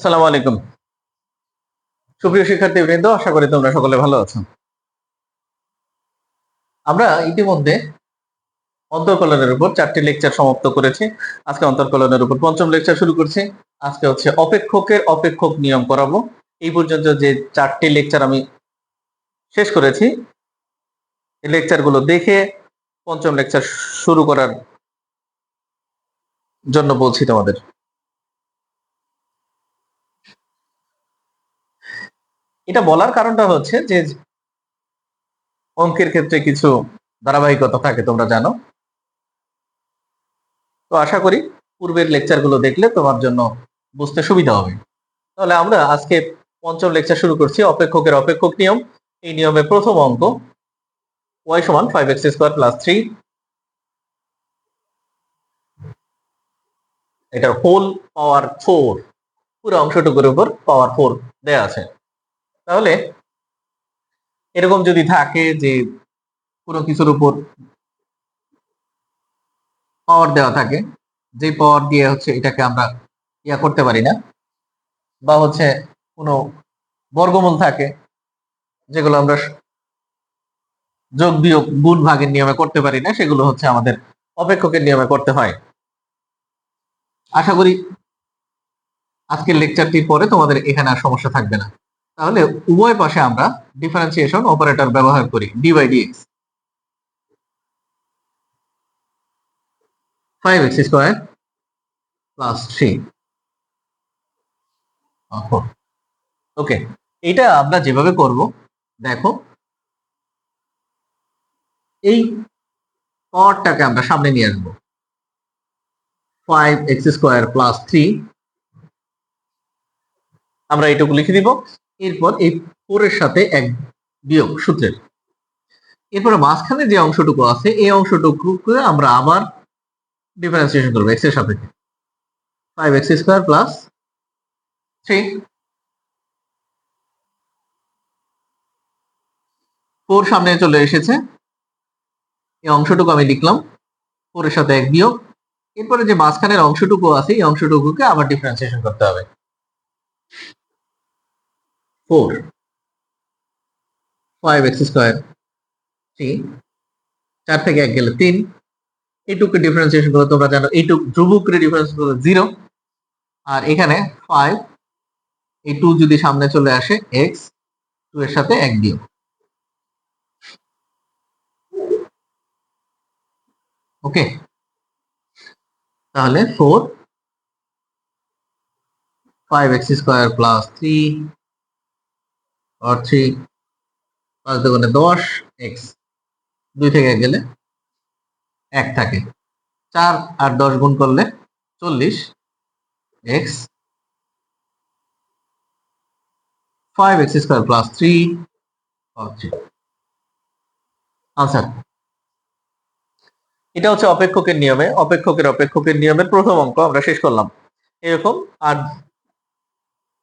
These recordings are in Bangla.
আসসালামু আলাইকুম। সুপ্রিয় শিক্ষার্থীবৃন্দ, আশা করি তোমরা সকলে ভালো আছো। আমরা ইতিমধ্যে অন্তর্কলনের উপর চারটি লেকচার সমাপ্ত করেছি। আজকে অন্তর্কলনের উপর পঞ্চম লেকচার শুরু করছি। আজকে হচ্ছে অপেক্ষকের অপেক্ষক নিয়ম করাবো। এই পর্যন্ত যে চারটি লেকচার আমি শেষ করেছি, এই লেকচারগুলো দেখে পঞ্চম লেকচার শুরু করার জন্য বলছি তোমাদের। এটা বলার কারণটা হচ্ছে যে অঙ্কের ক্ষেত্রে কিছু ধারাবাহিকতা থাকে, তোমরা জানো। তো আশা করি পূর্বের লেকচারগুলো দেখলে তোমার জন্য বুঝতে সুবিধা হবে। তাহলে আমরা আজকে পঞ্চম লেকচার শুরু করছি, অপেক্ষকের অপেক্ষক নিয়ম। এই নিয়মে প্রথম অঙ্ক ওয়াই সমান five x square plus three এটার হোল পাওয়ার ফোর পুরো অংশটুকুর উপর পাওয়ার ফোর দেয়া আছে। তাহলে এরকম যদি থাকে যে কোনো কিছুর উপর পাওয়ার দেওয়া থাকে, যে পাওয়ার দিয়ে হচ্ছে এটাকে আমরা ইয়া করতে পারি না, বা হচ্ছে কোনো বর্গমূল থাকে, যেগুলো আমরা যোগ বিয়োগ গুণ ভাগের নিয়মে করতে পারি না, সেগুলো হচ্ছে আমাদের অপেক্ষকের নিয়মে করতে হয়। আশা করি আজকের লেকচারটির পরে তোমাদের এখানে আর সমস্যা থাকবে না। তাহলে উভয় পাশে আমরা ডিফারেন্সিয়েশন অপারেটর ব্যবহার করি d by dx five x square plus three okay. এটা আমরা যেভাবে করব, দেখো। এই পাওয়ারটাকে আমরা সামনে নিয়ে আসব। Five x square plus three আমরা এটুকু লিখে দিব। এরপর এই ফোরের সাথে এক বিয়োগ সূত্রের। এরপরে মাঝখানে যে অংশটুকু আছে, এই অংশটুকুকে আমরা আবার ডিফারেন্সিয়েশন করব এক্সের সাপেক্ষে। Five x square plus three four সামনে চলে এসেছে। এই অংশটুকু আমি লিখলাম ফোরের সাথে এক বিয়োগ। এরপরে যে মাঝখানের অংশটুকু আছে, এই অংশটুকুকে আবার ডিফারেন্সিয়েশন করতে হবে। Four five x square three চার থেকে এক গেলে তিন। এইটুকু ডিফারেন্সিয়েশন করলে তোমরা জানো। এইটুক ধ্রুবক করে ডিফারেন্স করলে জিরো আর এখানে ফাইভ এই টু যদি সামনে চলে আসে এক্স টু এর সাথে এক দিও ওকে তাহলে four five x square plus three আর থ্রি পাঁচ দুগুণে দশ এক্স দুই থেকে গেলে এক থাকে। চার আর দশ গুণ করলে চল্লিশ x five x square plus three answer এটা হচ্ছে অপেক্ষকের নিয়মে। অপেক্ষকের অপেক্ষকের নিয়মের প্রথম অঙ্ক আমরা শেষ করলাম। এরকম আর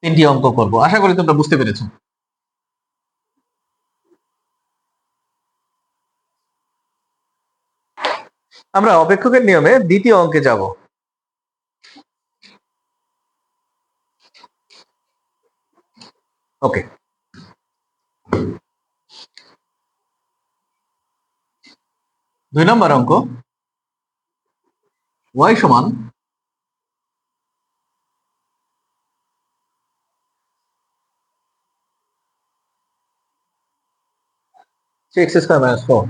তিনটি অঙ্ক করব। আশা করি তোমরা বুঝতে পেরেছ। আমরা অপেক্ষকের নিয়মে দ্বিতীয় অঙ্কে যাব। ওকে দুই নম্বর অঙ্ক। y সমান সিক্স স্কোয়ার মাইনাস ফোর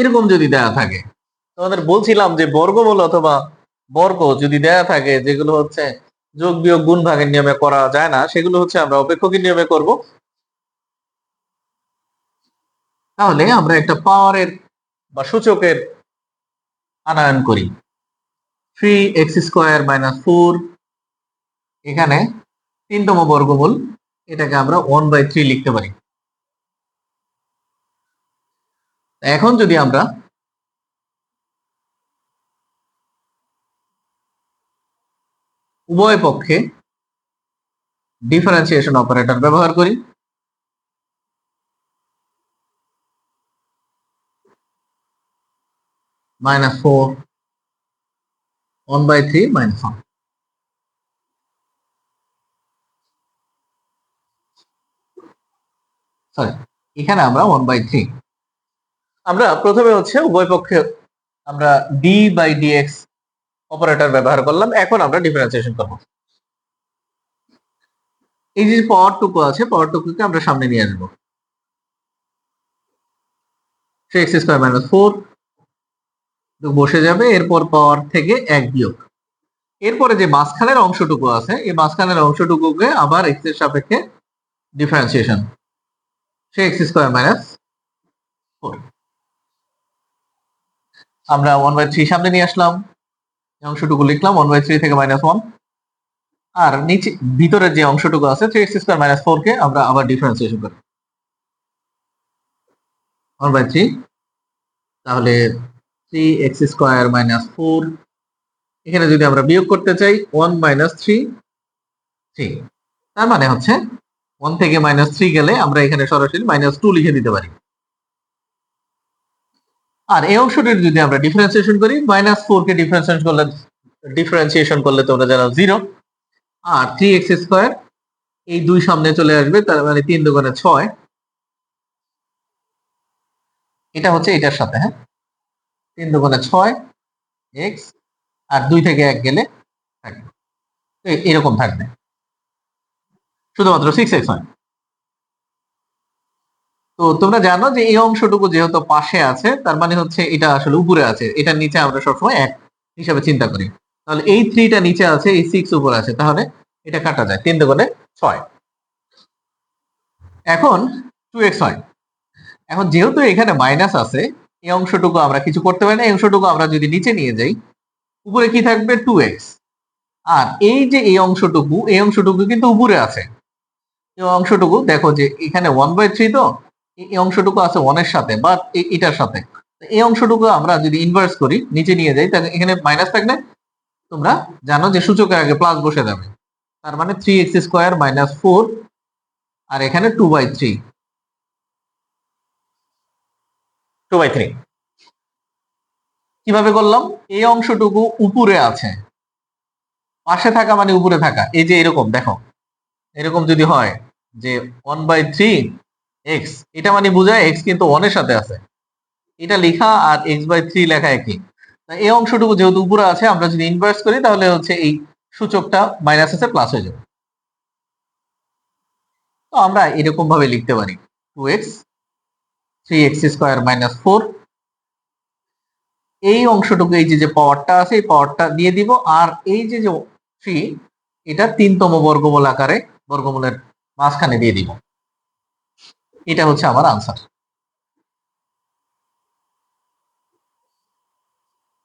এরকম যদি দেয়া থাকে, তোমাদের বলছিলাম যে বর্গমূল অথবা বর্গ যদি দেয়া থাকে, যেগুলো হচ্ছে যোগ বিয়োগ গুণ ভাগের নিয়মে করা যায় না, সেগুলো হচ্ছে আমরা অপেক্ষকের নিয়মে করব। তাহলে আমরা একটা পাওয়ারের বা সূচকের আনয়ন করি। Three x square minus four এখানে তিনতম বর্গমূল, এটাকে আমরা ওয়ান বাই থ্রি লিখতে পারি। এখন যদি আমরা উভয় পক্ষে ডিফারেন্সিয়েশন অপারেটর ব্যবহার করি minus four one by three minus one sorry এখানে আমরা ওয়ান বাই থ্রি আমরা প্রথমে হচ্ছে উভয় পক্ষে আমরা ডি বাই ডিএক্স অপারেটর ব্যবহার করলাম, এখন আমরা ডিফারেন্সিয়েশন করব। এই যে পাওয়ার টুকু আছে পাওয়ার টুকুকে আমরা সামনে নিয়ে আসব। এক্স স্কোয়ার মাইনাস ফোর বসে যাবে, এরপর পাওয়ার থেকে এক বিয়োগ। এরপরে যে মাঝখানের অংশটুকু আছে, এই মাঝখানের অংশটুকুকে আবার এক্সের সাপেক্ষে ডিফারেন্সিয়েশন সে এক্স স্কোয়ার মাইনাস ফোর আমরা ওয়ান বাই থ্রি সামনে নিয়ে আসলাম। অংশটুকু লিখলাম ওয়ান বাই থ্রি থেকে মাইনাস ওয়ান আর নিচে, ভিতরের যে অংশটুকু আছে three x square minus four কে আমরা আবার ডিফারেন্সিয়েশন করি। ওয়ান বাই থ্রি তাহলে three x square minus four এখানে যদি আমরা বিয়োগ করতে চাই ওয়ান মাইনাস থ্রি থ্রি তার মানে হচ্ছে ওয়ান থেকে মাইনাস থ্রি গেলে আমরা এখানে সরাসরি মাইনাস টু লিখে দিতে পারি। আর এই অংশটির যদি আমরা ডিফারেন্সিয়েশন করি মাইনাস ফোর কে ডিফারেন্সিয়েশন করলে ডিফারেন্সিয়েশন করলে তোমরা জানো জিরো আর থ্রি এক্স স্কোয়ার এই দুই সামনে চলে আসবে, তার মানে তিন দোকানে ছয়। এটা হচ্ছে এটার সাথে হ্যাঁ? তিন দোকানে ছয় এক্স আর দুই থেকে এক গেলে থাকবে এরকম থাকবে। শুধুমাত্র সিক্স এক্স হয়। তো তোমরা জানো যে এই অংশটুকু যেহেতু পাশে আছে, তার মানে হচ্ছে এটা আসলে উপরে আছে। এটার নিচে আমরা সবসময় এক হিসাবে চিন্তা করি। তাহলে এই থ্রিটা নিচে আছে, এই সিক্স উপরে আছে। তাহলে এটা কাটা যায়, তিন দোকানে ছয়। এখন টু এক্স হয় এখন যেহেতু এখানে মাইনাস আছে, এই অংশটুকু আমরা কিছু করতে পারি না। এই অংশটুকু আমরা যদি নিচে নিয়ে যাই, উপরে কি থাকবে? টু এক্স আর এই যে এই অংশটুকু এই অংশটুকু কিন্তু উপরে আছে। এই অংশটুকু দেখো যে এখানে ওয়ান বাই থ্রি তো এই অংশটুকু আছে ওয়ানের সাথে বা এটার সাথে। এই অংশটুকু আমরা যদি ইনভার্স করি, নিচে নিয়ে যাই, তাহলে এখানে মাইনাস থাকলে তোমরা জানো যে সূচকের আগে প্লাস বসে যাবে। তার মানে three x square minus four আর এখানে two by three two by three কীভাবে করলাম? এই অংশটুকু উপরে আছে। পাশে থাকা মানে উপরে থাকা। এই যে এরকম, দেখো। এরকম যদি হয় যে ওয়ান বাই থ্রি এক্স এটা মানে বোঝায় এক্স কিন্তু ওয়ানের সাথে আছে। এটা লেখা আর এক্স বাই থ্রি লেখা একই। এই অংশটুকু যেহেতু উপরে আছে, আমরা যদি ইনভার্স করি, তাহলে হচ্ছে এই সূচকটা মাইনাস আছে প্লাস হয়ে যাবে। তো আমরা এরকম ভাবে লিখতে পারি two x three x square minus four এই অংশটুকু, এই যে পাওয়ারটা আছে, এই পাওয়ারটা দিয়ে দিব। আর এই যে যে থ্রি এটা তিনতম বর্গমূল আকারে, বর্গমূলের মাঝখানে দিয়ে দিব। এটা হচ্ছে আমার আনসার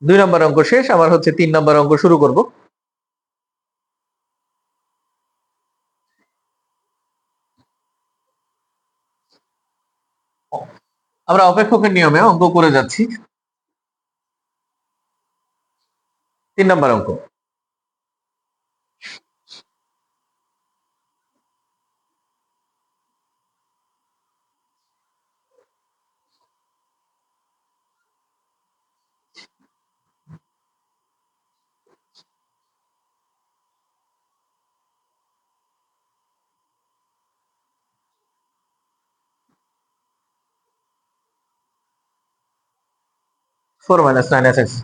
দুই নম্বর অঙ্ক শেষ আমার হচ্ছে তিন নম্বর অঙ্ক শুরু করব। আমরা অপেক্ষকের নিয়মে অঙ্ক করে যাচ্ছি। তিন নম্বর অঙ্ক। Four minus nine s x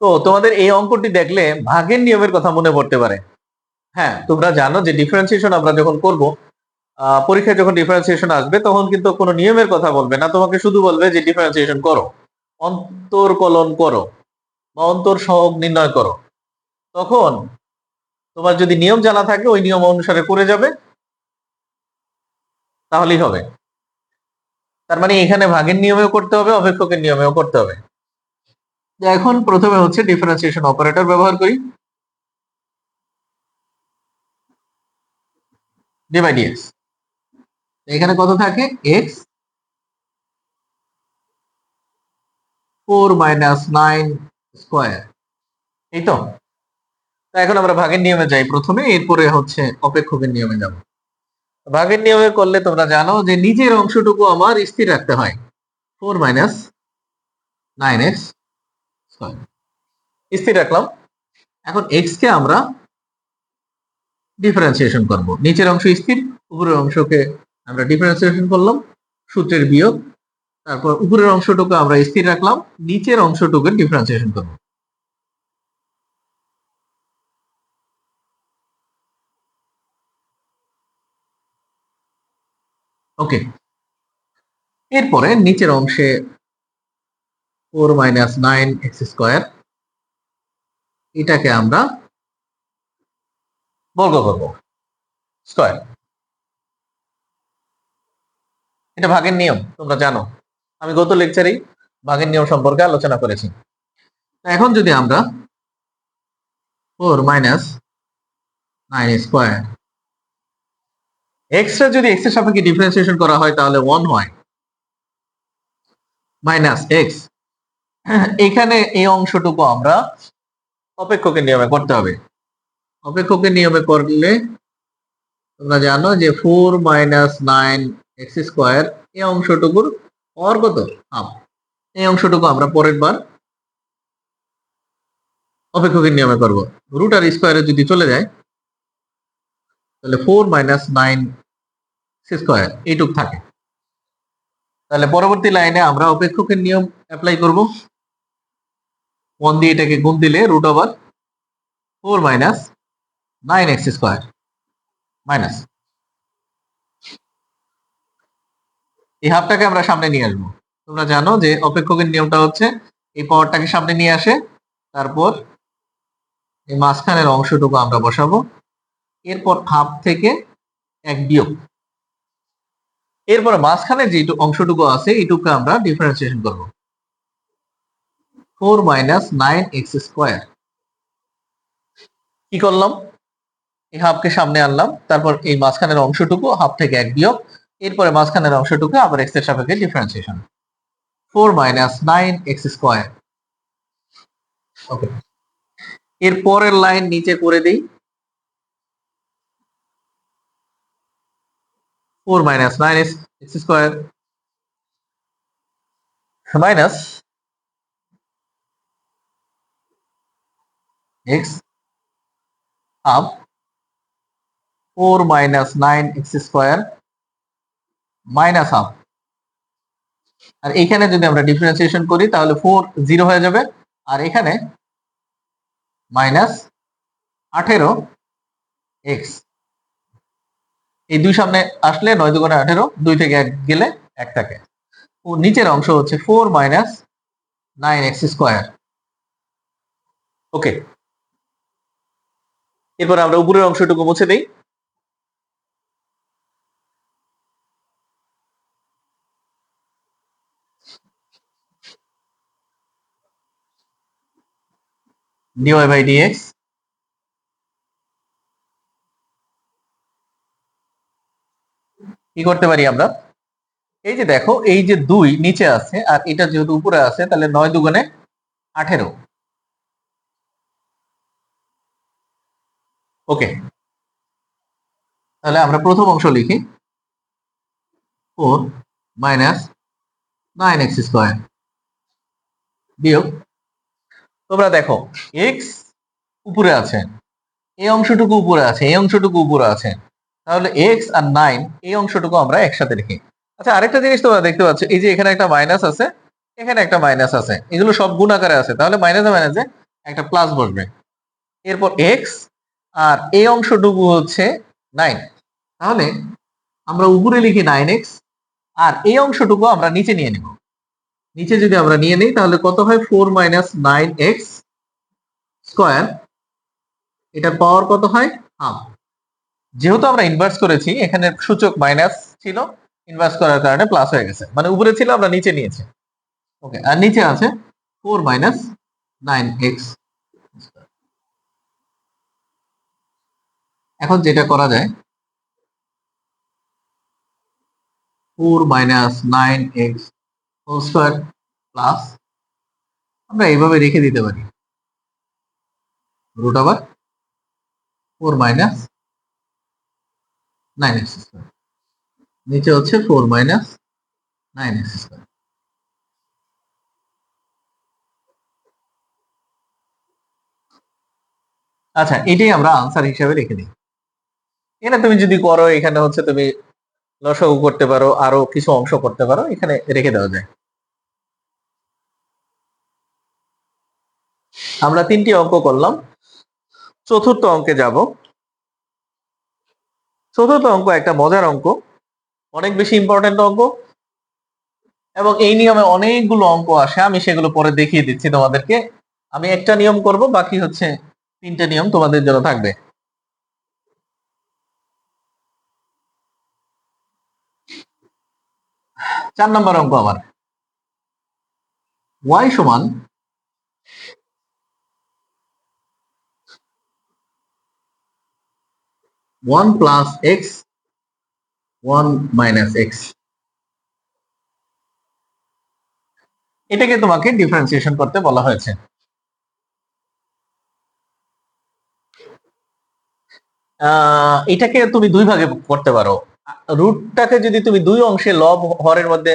তো তোমাদের এই অঙ্কটি দেখলে ভাগের নিয়মের কথা মনে পড়তে পারে। হ্যাঁ তোমরা জানো যে ডিফারেন্সিয়েশন আমরা যখন করব পরীক্ষায় যখন ডিফারেন্সিয়েশন আসবে, তখন কিন্তু কোনো নিয়মের কথা বলবে না। তোমাকে শুধু বলবে যে ডিফারেন্সিয়েশন করো, অন্তর্কলন করো। বা অন্তর সহগ নির্ণয় করো। তখন তোমার যদি নিয়ম জানা থাকে, ওই নিয়ম অনুসারে করে যাবে। তাহলেই হবে। তার মানে এখানে ভাগের নিয়মেও করতে হবে, অপেক্ষকের নিয়মেও করতে হবে। এখন প্রথমে হচ্ছে ডিফারেন্সিয়েশন অপারেটর ব্যবহার করি। ডি বাই ডিএক্স এখানে কত থাকে? X four minus nine square. এই তো এখন আমরা ভাগের নিয়মে যাই প্রথমে, এরপরে হচ্ছে অপেক্ষকের নিয়মে যাব। ভাগের নিয়মে করলে তোমরা জানো যে নিজের অংশটুকু আমার স্থির রাখতে হয়। ফোর মাইনাস নাইন এক্স স্থির রাখলাম। এখন এক্স কে আমরা ডিফারেন্সিয়েশন করব। নিচের অংশ স্থির, উপরের অংশকে আমরা ডিফারেন্সিয়েশন করলাম। সূত্রের বিয়োগ তারপর উপরের অংশটুকু আমরা স্থির রাখলাম, নিচের অংশটুকু ডিফারেন্সিয়েশন করব। ওকে এরপরে নিচের অংশে four minus nine x square, এটাকে আমরা বর্গ করব, স্কোয়ার। এটা ভাগের নিয়ম, তোমরা জানো। আমি গত লেকচারেই ভাগের নিয়ম সম্পর্কে আলোচনা করেছি। এখন যদি আমরা four minus nine square extra যদি এক্সের সাপেক্ষে ডিফারেন্সিয়েশন করা হয় তাহলে ওয়ান হয়। মাইনাস এক্স এখানে এই অংশটুকু আমরা অপেক্ষকের নিয়মে করতে হবে। অপেক্ষকের নিয়মে করলে তোমরা জানো যে four minus nine x square এই অংশটুকুর অর কত? হাফ। এই অংশটুকু আমরা পরের বার অপেক্ষকের নিয়মে করব। রুট আর স্কোয়ারে যদি চলে যায়, তাহলে ফোর মাইনাস নাইন স্কোয়ার, এইটুক থাকে। তাহলে পরবর্তী লাইনে আমরা অপেক্ষকের নিয়ম অ্যাপ্লাই করব। ওয়ান দিয়ে এটাকে গুণ দিলে root over four minus nine x square minus এই হাফটাকে আমরা সামনে নিয়ে আসব। তোমরা জানো যে অপেক্ষকের নিয়মটা হচ্ছে এই পাওয়ারটাকে সামনে নিয়ে আসে, তারপর এই মাঝখানের অংশটুকু আমরা বসাবো। এরপর হাফ থেকে এক বিয়োগ। এরপর মাঝখানে যে অংশটুকু আছে এইটুকু আমরা ডিফারেন্সিয়েশন করব। Four minus nine x square. কি করলাম? এই হাফকে সামনে আনলাম, তারপর এই মাঝখানের অংশটুকু হাফ থেকে এক বিয়োগ এরপরে মাঝখানের অংশটুকু আবার এক্সের সাপেক্ষে differentiation four minus nine x square এর পরের লাইন নিচে করে দিই। Four minus nine x square minus x half four minus nine x square minus half আর এখানে যদি আমরা ডিফারেন্সিয়েশন করি, তাহলে ফোর জিরো হয়ে যাবে। আর এখানে মাইনাস আঠেরো এক্স এই দুই সামনে আসলে নয় দুগুণে আঠেরো, দুই থেকে এক গেলে এক থাকে। ও নিচের অংশ হচ্ছে four minus nine x square okay এরপর আমরা উপরের অংশটুকু মুছে দিই। Dy by dx কি করতে পারি আমরা? এই যে দেখো, এই যে দুই নিচে আছে আর এটা যেহেতু উপরে আছে, তাহলে নয় দুগুণে আঠেরো। ওকে। তাহলে আমরা প্রথম অংশ লিখি। Four minus nine x square বিয়োগ তোমরা দেখো এক্স উপরে আছে, এই অংশটুকু উপরে আছে, এই অংশটুকু উপরে আছে। তাহলে এক্স আর নাইন এই অংশটুকু আমরা একসাথে লিখি। আচ্ছা আরেকটা জিনিস তোমরা দেখতে পাচ্ছ, এই যে এখানে একটা মাইনাস আছে, এখানে একটা মাইনাস আছে, এগুলো সব গুণ আকারে আছে। তাহলে মাইনাসে মাইনাসে একটা প্লাস বসবে। এরপর এক্স আর এই অংশটুকু হচ্ছে নাইন তাহলে আমরা উপরে লিখি নাইন এক্স আর এই অংশটুকু আমরা নিচে নিয়ে নিব। নিচে যদি আমরা নিয়ে নিই, তাহলে কত হয়? Four minus nine x square এটার পাওয়ার কত হয়? হাফ যেহেতু আমরা ইনভার্স করেছি, এখানে সূচক মাইনাস ছিল ইনভার্স করার কারণে প্লাস হয়ে গেছে। মানে উপরে ছিল, আমরা নিচে নিয়েছি। ওকে আর নিচে আছে ফোর মাইনাস নাইন এক্স এখন যেটা করা যায় four minus nine x whole square plus আমরা এইভাবে রেখে দিতে পারি। রুট আবার four minus nine x square নিচে হচ্ছে four minus nine x square আচ্ছা এটাই আমরা আনসার হিসাবে রেখে দিই। এখানে তুমি যদি করো, এখানে হচ্ছে তুমি লসাগু করতে পারো, আরও কিছু অংশ করতে পারো, এখানে রেখে দেওয়া যায়। আমরা তিনটি অঙ্ক করলাম। চতুর্থ অঙ্কে যাব। চতুর্থ অঙ্ক একটা মজার অঙ্ক, অনেক বেশি ইম্পর্টেন্ট অঙ্ক, এবং এই নিয়মে অনেকগুলো অঙ্ক আসে। আমি সেগুলো পরে দেখিয়ে দিচ্ছি তোমাদেরকে। আমি একটা নিয়ম করব, বাকি হচ্ছে তিনটে নিয়ম তোমাদের জন্য থাকবে। চার নম্বর অঙ্ক আমার y সমান one plus x one minus x এটাকে তোমাকে ডিফারেন্সিয়েশন করতে বলা হয়েছে। এটাকে তুমি দুই ভাগে করতে পারো। রুটটাকে যদি তুমি দুই অংশে লব হরের মধ্যে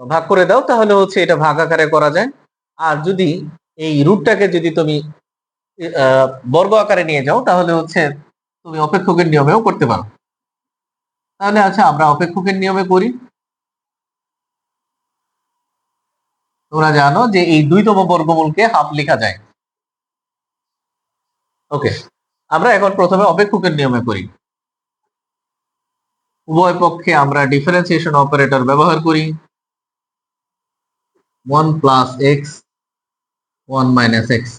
ভাগ করে দাও, তাহলে হচ্ছে এটা ভাগ আকারে করা যায়। আর যদি এই রুটটাকে যদি তুমি বর্গ আকারে নিয়ে যাও, তাহলে হচ্ছে তুমি অপেক্ষকের নিয়মেও করতে পারো। তাহলে আচ্ছা আমরা অপেক্ষকের নিয়মে করি। তোমরা জানো যে এই দুইতম বর্গমূলকে হাফ লেখা যায়। ওকে, আমরা এখন প্রথমে অপেক্ষকের নিয়মে করি। উভয় পক্ষে আমরা ডিফারেন্সিয়েশন অপারেটর ব্যবহার করি। One plus x one minus x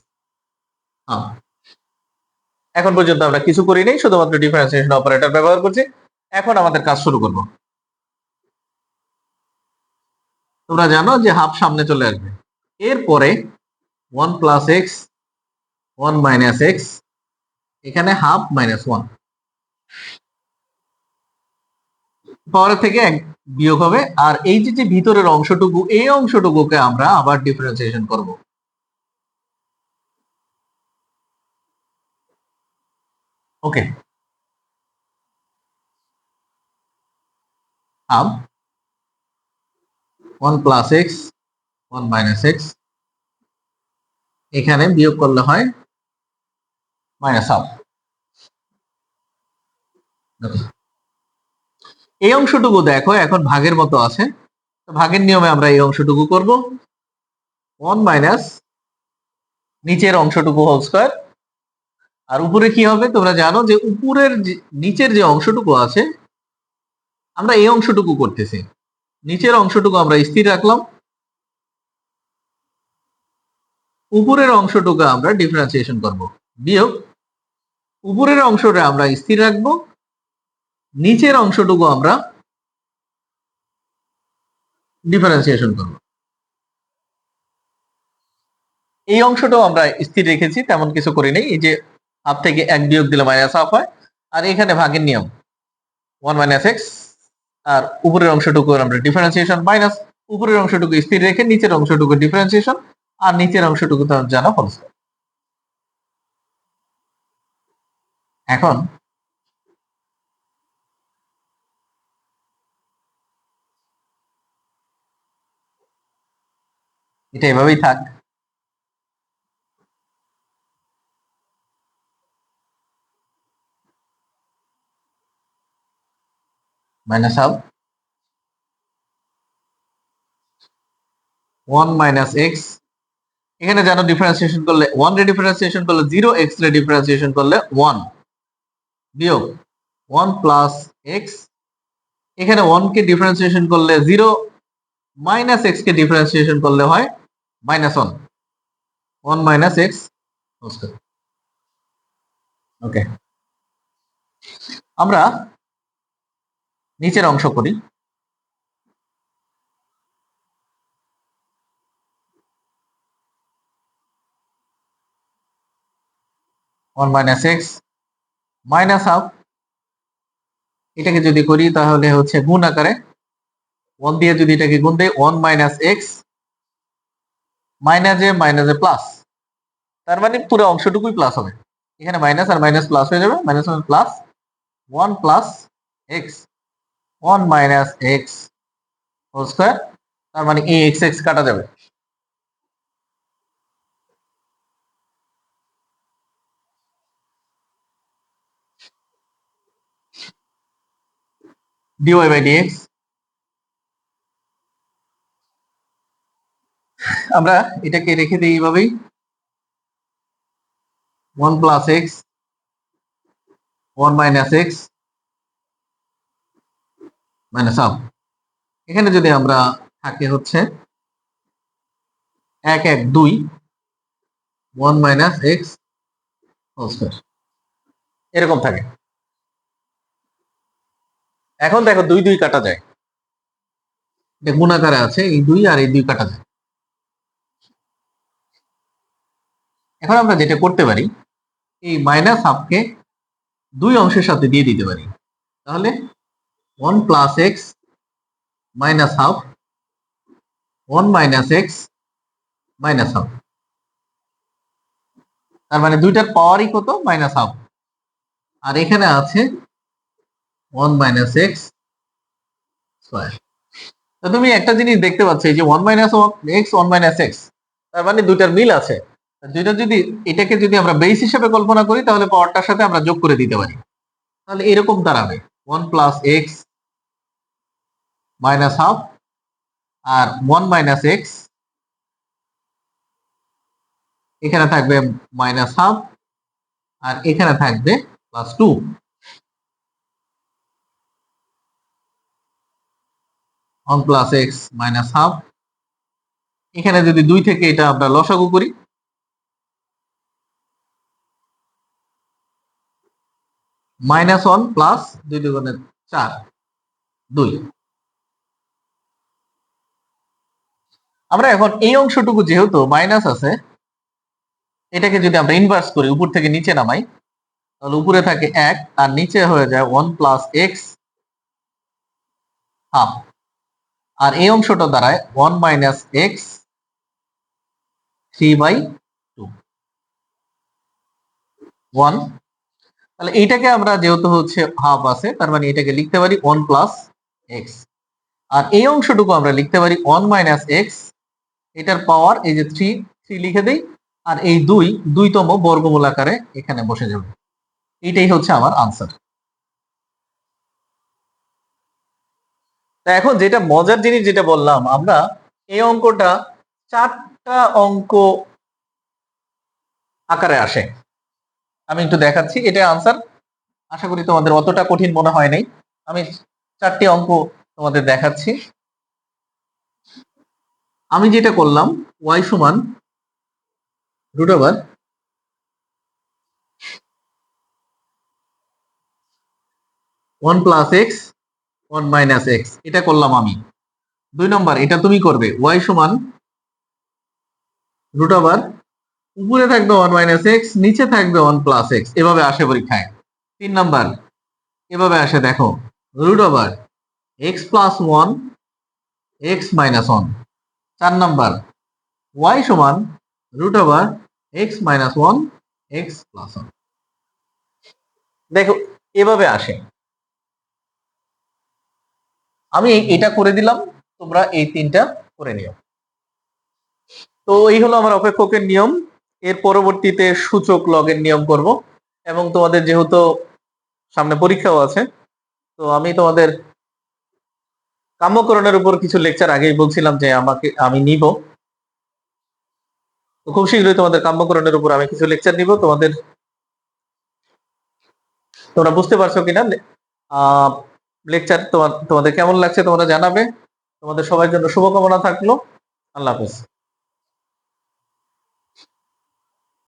এখন পর্যন্ত আমরা কিছু করি নাই শুধুমাত্র ডিফারেন্সিয়েশন অপারেটর ব্যবহার করছি। এখন আমাদের কাজ শুরু করব। তোমরা জানো যে হাফ সামনে চলে আসবে। এরপরে one plus x one minus x এখানে হাফ মাইনাস ওয়ান পরে থেকে এক বিয়োগ হবে। আর এই যে যে ভিতরের অংশটুকু, এই অংশটুকুকে আমরা আবার ডিফারেন্সিয়েশন করব। Okay. Half one plus x, one minus x. এখানে বিয়োগ করলে হয় মাইনাস হাফ এই অংশটুকু দেখো, এখন ভাগের মতো আছে। ভাগের নিয়মে আমরা এই অংশটুকু করব। ওয়ান মাইনাস নিচের অংশটুকু হোল স্কোয়ার। আর উপরে কি হবে? তোমরা জানো যে উপরের নিচের যে অংশটুকু আছে, আমরা এই অংশটুকু করতেছি। নিচের অংশটুকু আমরা স্থির রাখলাম। উপরের অংশটুকু আমরা ডিফারেন্সিয়েশন করব। বিয়োগ, উপরের অংশটা আমরা স্থির রাখব। নিচের অংশটুকু আমরা ডিফারেন্সিয়েশন করব। এই অংশটাও আমরা স্থির রেখেছি, তেমন কিছু করি নাই। এই যে, হাফ থেকে এক বিয়োগ দিলে মাইনাস হাফ হয়, আর এখানে ভাগের নিয়ম ওয়ান মাইনাস এক্স আর উপরের অংশটুকু আমরা ডিফারেন্সিয়েশন মাইনাস উপরের অংশটুকু স্থির রেখে নিচের অংশটুকু ডিফারেন্সিয়েশন আর নিচের অংশটুকু তো জানা ফলস এখন এটা এভাবেই থাক। Minus half. One minus x. এখানে জানো ডিফারেন্সিয়েশন করলে ওয়ান রে ডিফারেন্সিয়েশন করলে জিরো, এক্স রে ডিফারেন্সিয়েশন করলে ওয়ান বিয়োগ ওয়ান প্লাস এক্স। এখানে ওয়ান কে ডিফারেন্সিয়েশন করলে জিরো মাইনাস এক্স কে ডিফারেন্সিয়েশন করলে হয় minus one one minus x okay আমরা নিচের অংশ করি। One minus x minus half এটাকে যদি করি তাহলে হচ্ছে গুণ আকারে। ওয়ান দিয়ে যদি এটাকে গুণ দেয় ওয়ান মাইনাস এক্স মাইনাসে মাইনাসে প্লাস তার মানে পুরো অংশটুকুই প্লাস হবে। এখানে মাইনাস আর মাইনাস প্লাস হয়ে যাবে। Minus plus one plus x one minus x whole square তার মানে এই এক্স এক্স কাটা যাবে। dy by dx আমরা এটাকে রেখে দিই এইভাবেই। One plus x one minus x minus half এখানে যদি আমরা থাকে হচ্ছে এক এক দুই ওয়ান মাইনাস এক্স এরকম থাকে। এখন দেখো দুই দুই কাটা যায়। গুণাকারে আছে এই দুই আর এই দুই কাটা যায়। এখন আমরা যেটা করতে পারি, এই মাইনাস হাফকে দুই অংশের সাথে দিয়ে দিতে পারি। তাহলে one plus x minus half one minus x minus half তার মানে দুইটার পাওয়ারই কত? মাইনাস হাফ আর এখানে আছে ওয়ান মাইনাস এক্স তুমি একটা জিনিস দেখতে পাচ্ছ যে one minus x one minus x তার মানে দুইটার মিল আছে। দুইটা যদি, এটাকে যদি আমরা বেস হিসেবে কল্পনা করি, তাহলে পাওয়ারটার সাথে আমরা যোগ করে দিতে পারি। তাহলে এরকম দাঁড়াবে। One plus x minus half আর ওয়ান মাইনাস এক্স এখানে থাকবে মাইনাস হাফ আর এখানে থাকবে plus two one plus x minus half এখানে যদি দুই থেকে এটা আমরা লসাগু করি মাইনাস ওয়ান প্লাস দুই দুগুণে চার, দুই। আমরা এখন এই অংশটুকু যেহেতু মাইনাস আছে, এটাকে যদি আমরা ইনভার্স করি, উপর থেকে নিচে নামাই, তাহলে উপরে থাকে এক আর নিচে হয়ে যায় ওয়ান প্লাস এক্স হাফ আর এই অংশটা দাঁড়ায় one minus x three by two one তাহলে এইটাকে আমরা যেহেতু হচ্ছে হাফ আছে, তার মানে এটাকে লিখতে পারি ওয়ান প্লাস এক্স আর এই অংশটুকু আমরা লিখতে পারি ওয়ান মাইনাস এক্স এটার পাওয়ার এই যে থ্রি থ্রি লিখে দেই, আর এই দুই, দুইতম বর্গমূল আকারে এখানে বসে যাবে। এইটাই হচ্ছে আমার আনসার এখন যেটা মজার জিনিস যেটা বললাম, আমরা এই অঙ্কটা চারটা অঙ্ক আকারে আসে। আমি একটু দেখাচ্ছি এটা আনসার আশা করি তোমাদের অতটা কঠিন মনে হয় নাই। আমি চারটি অঙ্ক তোমাদের দেখাচ্ছি। আমি যেটা করলাম ওয়াই সমান root over one plus x one minus x এটা করলাম আমি। দুই নম্বর, এটা তুমি করবে ওয়াই সমান রুট ওভার উপরে থাকবে ওয়ান মাইনাস এক্স নিচে থাকবে ওয়ান প্লাস এক্স এভাবে আসে পরীক্ষায়। তিন নাম্বার, এভাবে আসে দেখো। Root over x plus one x minus one চার নাম্বার ওয়াই সমান root over x minus one x plus one দেখো, এভাবে আসে। আমি এটা করে দিলাম, তোমরা এই তিনটা করে নিও। তো এই হলো আমার অপেক্ষকের নিয়ম। এর পরবর্তীতে সূচক লগের নিয়ম করব এবং তোমাদের যেহেতু সামনে পরীক্ষাও আছে, তো আমি তোমাদের কাম্যকরণের উপর কিছু লেকচার আগেই বলছিলাম যে আমাকে, আমি নিব। তো খুব শীঘ্রই তোমাদের কাম্যকরণের উপর আমি কিছু লেকচার নিব। তোমাদের, তোমরা বুঝতে পারছ কিনা? লেকচার তোমার তোমাদের কেমন লাগছে তোমরা জানাবে। তোমাদের সবার জন্য শুভকামনা থাকল। আল্লাহ হাফেজ।